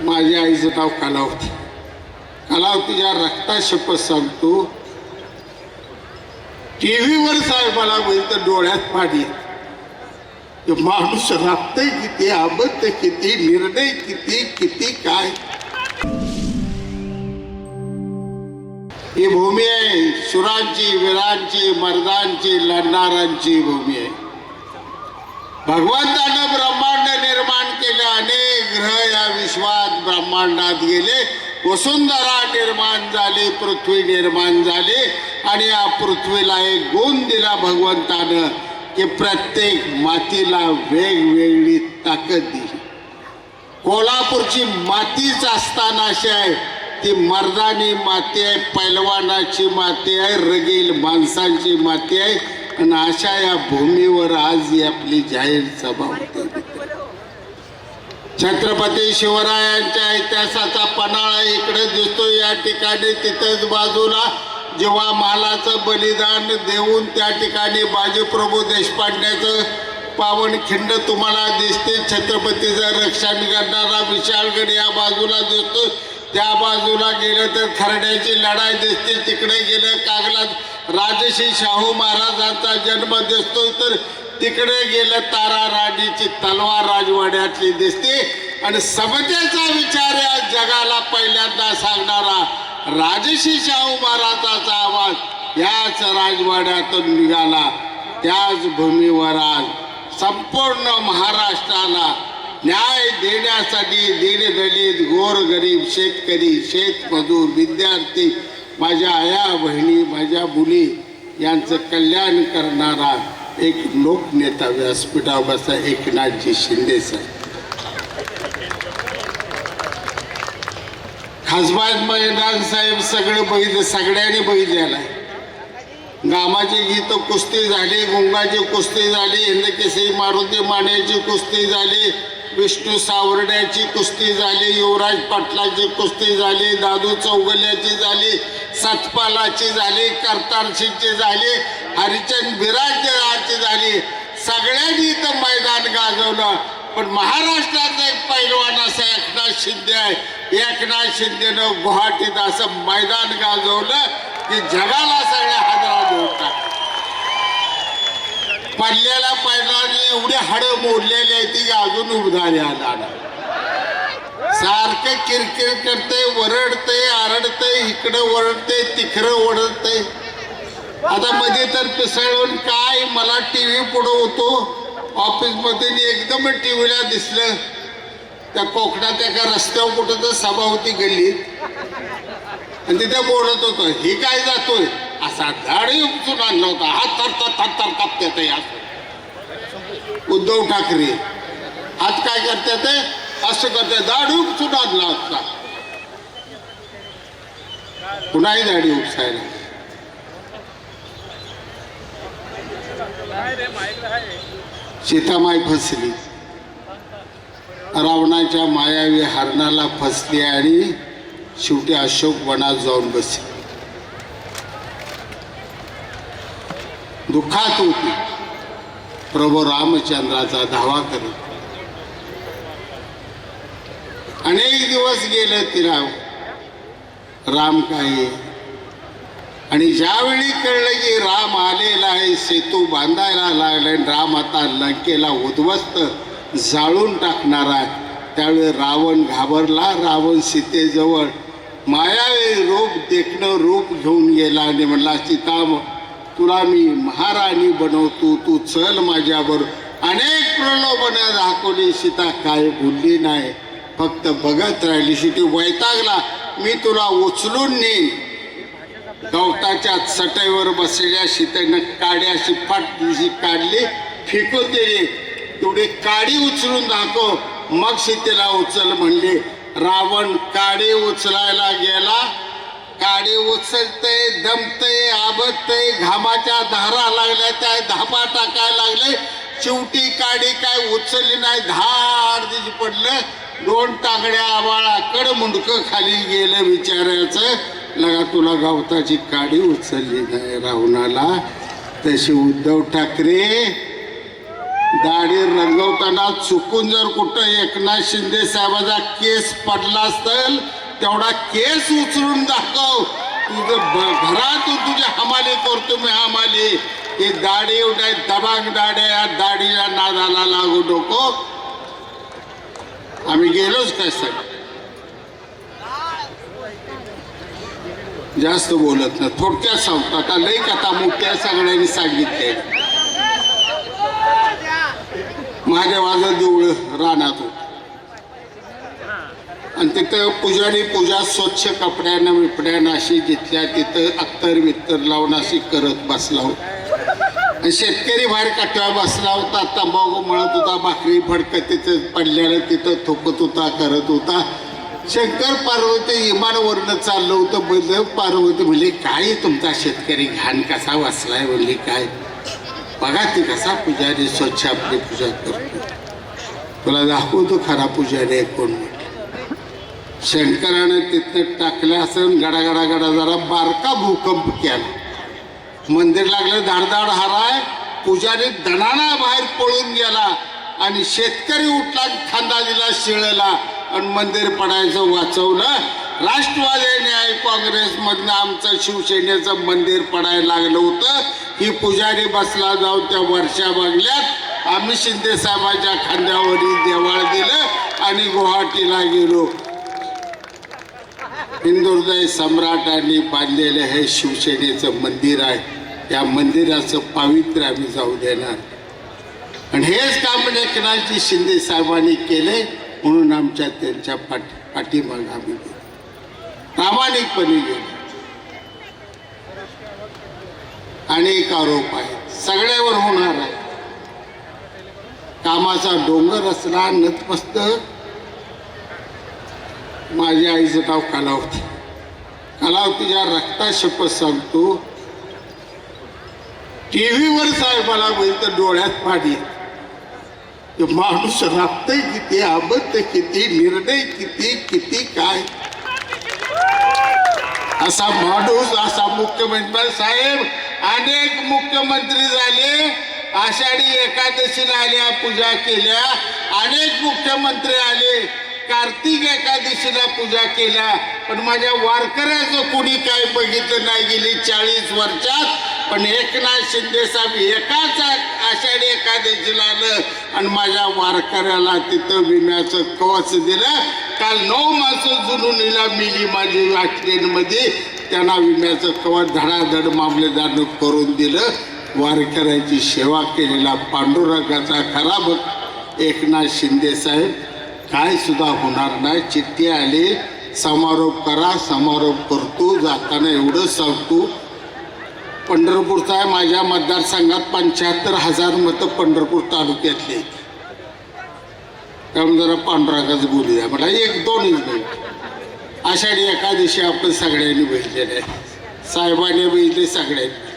माझ्या आईचं नाव कलावती. कलावतीच्या रक्ता शपथ सांगतो टीव्हीवर साहेबाला बघितलं डोळ्यात पाणी माणूस राबतंय किती आबद्ध किती निर्णय किती किती काय? ही भूमी आहे. सुरांची वीरांची मर्दांची लढणाऱ्यांची भूमी आहे. भगवंतानं ब्रह्मांड निर्माण केले अनेक ग्रह या विश्वात ब्रह्मांडात गेले. वसुंधरा निर्माण झाली पृथ्वी निर्माण झाली आणि या पृथ्वीला एक गुण दिला भगवंतानं की प्रत्येक मातीला वेगवेगळी ताकद दिली. कोल्हापूरची मातीच असताना अशी आहे ती मर्दानी माती आहे पैलवानाची माती आहे रगील माणसांची माती आहे आणि अशा या भूमीवर आज ही आपली जाहीर सभा होते. छत्रपती शिवरायांच्या इतिहासाचा पन्हाळा इकडे दिसतो या ठिकाणी तिथंच बाजूला जेव्हा मालाचं बलिदान देऊन त्या ठिकाणी बाजीप्रभू देशपांड्याचं पावनखिंड तुम्हाला दिसते. छत्रपतीचं रक्षण करणारा विशालगड या बाजूला दिसतो त्या बाजूला गेलं तर खरड्याची लढाई दिसते. तिकडे गेलं कागलात राजश्री शाहू महाराजांचा जन्म दिसतो तर तिकडे गेलं तारा राणीची तलवार राजवाड्यातली दिसते. आणि समतेचा विचार या जगाला पहिल्यांदा सांगणारा राजश्री शाहू महाराजाचा आवाज याच राजवाड्यातून निघाला. त्याच भूमीवर आज संपूर्ण महाराष्ट्राला न्याय देण्यासाठी दीनदलित गोरगरीब शेतकरी शेतमजूर विद्यार्थी माझ्या आया बहिणी माझ्या मुली यांचं कल्याण करणारा एक लोकनेता व्यासपीठावर एकनाथजी शिंदे साहेब. खासबाज मैदान साहेब सगळं बघितलं सगळ्यांनी बघितलेलं आहे. गामाची गीत कुस्ती झाली गुंगाची कुस्ती झाली हिंदकेसरी मारुती माण्याची कुस्ती झाली विष्णू सावर्ड्याची कुस्ती झाली युवराज पाटलाची कुस्ती झाली दादू चौगल्याची झाली सतपालाची झाली करतारशीची झाली हरिचंद बिराजची झाली. सगळ्यांनी इथं मैदान गाजवलं. पण महाराष्ट्राचा एक पैलवान असा एकनाथ शिंदे आहे. एकनाथ शिंदेनं गुवाहाटीत असं मैदान गाजवलं की जगाला सगळ्या हजरा देऊन टाकलं पडलेल्या पैलवानी एवढे हाडं मोडलेली आहे ती अजून उधारी आला सारखं किरकिर करते वरडते आरडते इकडं वरडते तिकडं ओरडते आता मध्ये तर पिसळून काय मला टीव्ही पुढं होतो. ऑफिसमध्ये आणि एकदम टीव्हीला दिसलं. त्या कोकणात एका रस्त्यावर कुठं तर सभा होती गल्लीत. आणि तिथे बोलत होतो ही काय जातोय? असा दाढी उपसून आणला होता. हात थर थर थर कापते या. उद्धव ठाकरे. आज काय करते ते? असं करते दाढी उपसून आणला होता. पुन्हाही दाढी उपसायला सीतामाय फसली. रावणाच्या मायावी हरणाला फसली आणि शेवटी अशोक वनात जाऊन बसली. दुःखात होती. प्रभू रामचंद्राचा धावा करत. अनेक दिवस गेले तिला राम काय आणि ज्यावेळी कळलं की राम आलेला आहे सेतू बांधायला लागलाय राम आता लंकेला उद्ध्वस्त जाळून टाकणार आहे. त्यावेळी रावण घाबरला. रावण सीतेजवळ माया रूप देखणं रूप घेऊन गेला आणि म्हणला सीता तुला मी महाराणी बनवतो तू चल माझ्यावर. अनेक प्रलोभन दाखवली सीता काय बोलली नाही. फक्त बघत राहिली शेवटी वैतागला मी तुला उचलून नेईन. गवताच्या चटईवर बसलेल्या सीतेनं काड्या अशी फाट दिशी काढली फेकून दिली. तेवढी काडी उचलून दाखव. मग सीतेला उचल म्हणले रावण काडी उचलायला गेला? काडी उचलते दमते आबतते घामाच्या धारा लागल्या त्या धापा टाकायला लागले. शेवटी काडी काय उचलली नाही धार दिशी पडलं. दोन टाकड्या आबाळा कड मुंडकं खाली गेलं विचारायचं लगा तुला गवताची काडी उचलली नाही रावणाला. तशी उद्धव ठाकरे दाढी रंगवताना चुकून जर कुठं एकनाथ शिंदे साहेबाचा केस पडला असेल तेवढा केस उचलून दाखव. तुझं ब- घरात तुझ्या हमाली करतो मी हमाली. हे दाढी एवढ्या दबांग दाढ्या या नादाला लागू नको. आम्ही गेलोच काय सगळं जास्त बोलत नाही. थोडक्यात सांगतो. आता लई कथा मोठ्या सगळ्यांनी सांगितले माझ्या वाजत देऊळ रानात होत आणि तिथं पुजारी पूजा स्वच्छ कपड्यानं विपड्यानं अशी जिथल्या तिथं अत्तर वित्तर लावून अशी करत बसला होता. आणि शेतकरी बाहेर कटव्या बसला होता. तंबाखू मळत होता भाकरी फडक तिथं पडल्यानं तिथं थोपत होता करत होता. शंकर पार्वती इमानवरनं चाललं होतं. बंद पार्वती म्हणली काय तुमचा शेतकरी घाण कसा वाचलाय म्हणली काय? बघा ती कसा पुजारी स्वच्छ आपली पूजा करतो. तुला दाखवतो खरा पुजारी कोण म्हणतो शंकरानं तिथं टाकलं असं गडागडा गडा जरा बारका भूकंप केला. मंदिर लागलं धाडधाड हाराय पुजारी दणाना बाहेर पळून गेला आणि शेतकरी उठला खांदा दिला शिळला आणि मंदिर पडायचं वाचवलं. राष्ट्रवादी न्याय काँग्रेसमधनं आमचं शिवसेनेचं मंदिर पडायला लागलं होतं. ही पुजारी बसला जाऊन त्या वर्षा बंगल्यात. आम्ही शिंदे साहेबाच्या खांद्यावरील देवाळ दिलं आणि गुवाहाटीला गेलो. हिंदुहृदय सम्राटांनी बांधलेलं हे शिवसेनेचं मंदिर आहे. या मंदिराचं पावित्र्य आम्ही जाऊ देणार. आणि हेच काम एकनाथजी शिंदे साहेबांनी केले म्हणून आमच्या त्यांच्या पाठी पाठीमाग आम्ही गेलो. प्रामाणिकपणे गेलो. अनेक आरोप आहेत. सगळ्यावर होणार आहे. कामाचा डोंगर असला नतमस्तक माझ्या आईचं नाव कलावती. कलावतीच्या रक्ता शपथ सांगतो टी व्हीवर साहेबाला तर डोळ्यात पाणी तो माणूस राबतय किती आबत किती निर्णय किती किती काय? असा माणूस असा मुख्यमंत्री साहेब अनेक मुख्यमंत्री झाले आषाढी एकादशीला आल्या पूजा केल्या अनेक मुख्यमंत्री आले. कार्तिक एकादशीला पूजा केल्या पण माझ्या वारकऱ्याचं कुणी काय बघितलं नाही गेली चाळीस वर्षात. पण एकनाथ शिंदे साहेब एकाच आषाढी एकादशीला आलं आणि माझ्या वारकऱ्याला तिथं विम्याचं कवच दिलं. काल नऊ माणसं जुनुनीला मिली माझी ट्रेनमध्ये त्यांना विम्याचं कवच धडाधड मामलेदारनं करून दिलं. वारकऱ्याची सेवा केलेला पांडुरंगाचा खरा भक्त एकनाथ शिंदे साहेब. काय सुद्धा होणार नाही. चित्ती आली समारोप करा समारोप करतो जाताना एवढं सांगतो. पंढरपूरचा आहे माझ्या मतदारसंघात पंच्याहत्तर हजार मतं पंढरपूर तालुक्यातली आहेत. त्यामुळे जरा पांडुरंगाच बोलूया. मला एक दोनच मिनिट आषाढी एकादशी आपण सगळ्यांनी बघितलेले आहे. साहेबांनी बघितले सगळ्यांनी.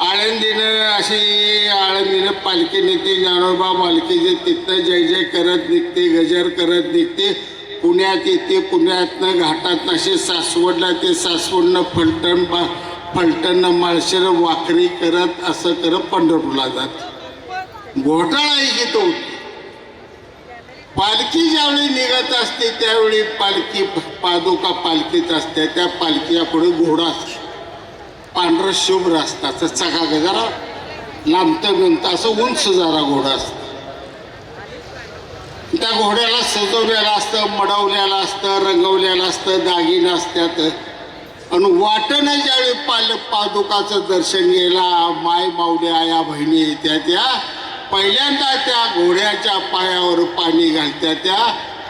आळंदीनं अशी आळंदीनं पालखी निघते ज्ञानोबा मालकीचे तिथनं जय जय करत निघते गजर करत निघते. पुण्यात येते पुण्यातनं घाटात असे सासवडला ते सासवडनं फलटण बा फलटणनं माळशेर वाकरी करत असं करत पंढरपूरला जात. घोटाळा आहे तो? पालखी ज्यावेळी निघत असते त्यावेळी पालखी पादुका पालखीत असते. त्या पालखीच्या पुढे घोडा असतो. पांढरं शुभ्र असतात चका जरा लांबतं बिंत असं उंच जरा घोडा असतं. त्या घोड्याला सजवलेलं असतं मडवलेलं असतं रंगवलेलं असतं दागिनं असतात आणि वाटणं ज्यावेळी पाल पादुकाचं दर्शन घ्यायला माय मावल्या या बहिणी येत्या त्या पहिल्यांदा त्या घोड्याच्या पायावर पाणी घालत्या त्या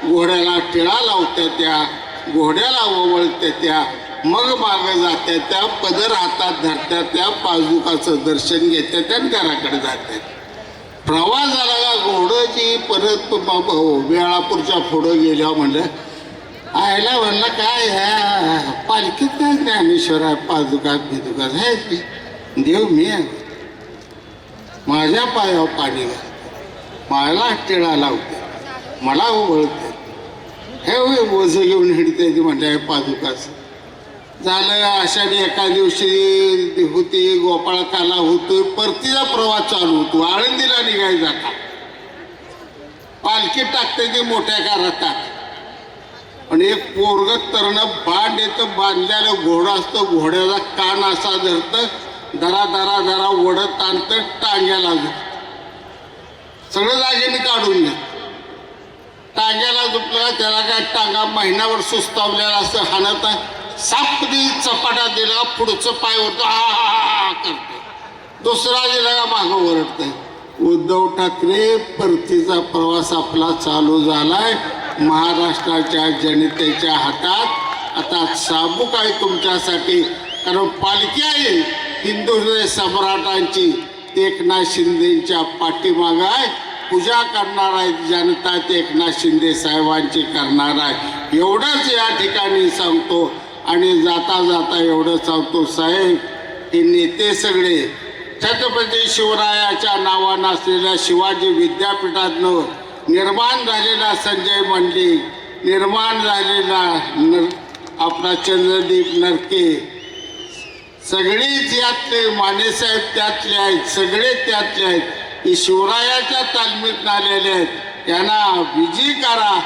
घोड्याला टिळा लावत्या त्या घोड्याला ओवळत्या त्या मग मागं जात्या त्या पदर हातात धरत्या त्या पादुकाचं दर्शन घेत्या त्या घराकडे जात्यात प्रवास झाला का घोडची परत वेळापूरच्या पुढं गेल्या म्हणलं आयला म्हणलं काय ह्या पालखीत काय ज्ञानेश्वर आहे पादुका बिदुका हे देव मी आहे. माझ्या पायावर पाणी घालते मला टिळा लावते मला ओळखते हे ओझं घेऊन हिडते ती म्हणते पादुकाचं झालं आषाढी एका दिवशी होती गोपाळकाला होतो परतीचा प्रवास चालू होतो. आळंदीला निघाय जाता पालखी टाकते ते मोठ्या कारात टाक आणि एक पोरग तरण बांड येतं बांधल्याला घोडा असतं घोड्याचा कान असा धरतं दरा दरा दरा ओढत आणतं टांग्याला झुक सगळं जागेने काढून घे टांग्याला झुकलं त्याला काय टांगा महिनाभर सुस्तावलेला असं हाणत आहे सापदी चपाटा दिला पुढचं पाय होतं हा हा करते. दुसरा दिला का मागं ओरडतंय. उद्धव ठाकरे परतीचा प्रवास आपला चालू झालाय. महाराष्ट्राच्या जनतेच्या हातात. आता साबूक आहे तुमच्यासाठी? कारण पालखी आहे. हिंदू हृदय सम्राटांची एकनाथ शिंदेच्या पाठीमाग आहे. पूजा करणार आहे जनता ते एकनाथ शिंदे साहेबांची करणार आहे. एवढंच या ठिकाणी सांगतो. आणि जाता जाता एवढं सांगतो साहेब हे नेते सगळे छत्रपती शिवरायाच्या नावानं असलेल्या शिवाजी विद्यापीठातनं निर्माण झालेला संजय मंडलिक निर्माण झालेला नर आपला चंद्रदीप नरके सगळीच यातले मानेसाहेब त्यातले आहेत सगळे त्यातले आहेत. हे शिवरायाच्या तालमीत आलेले आहेत. यांना विजयी करा.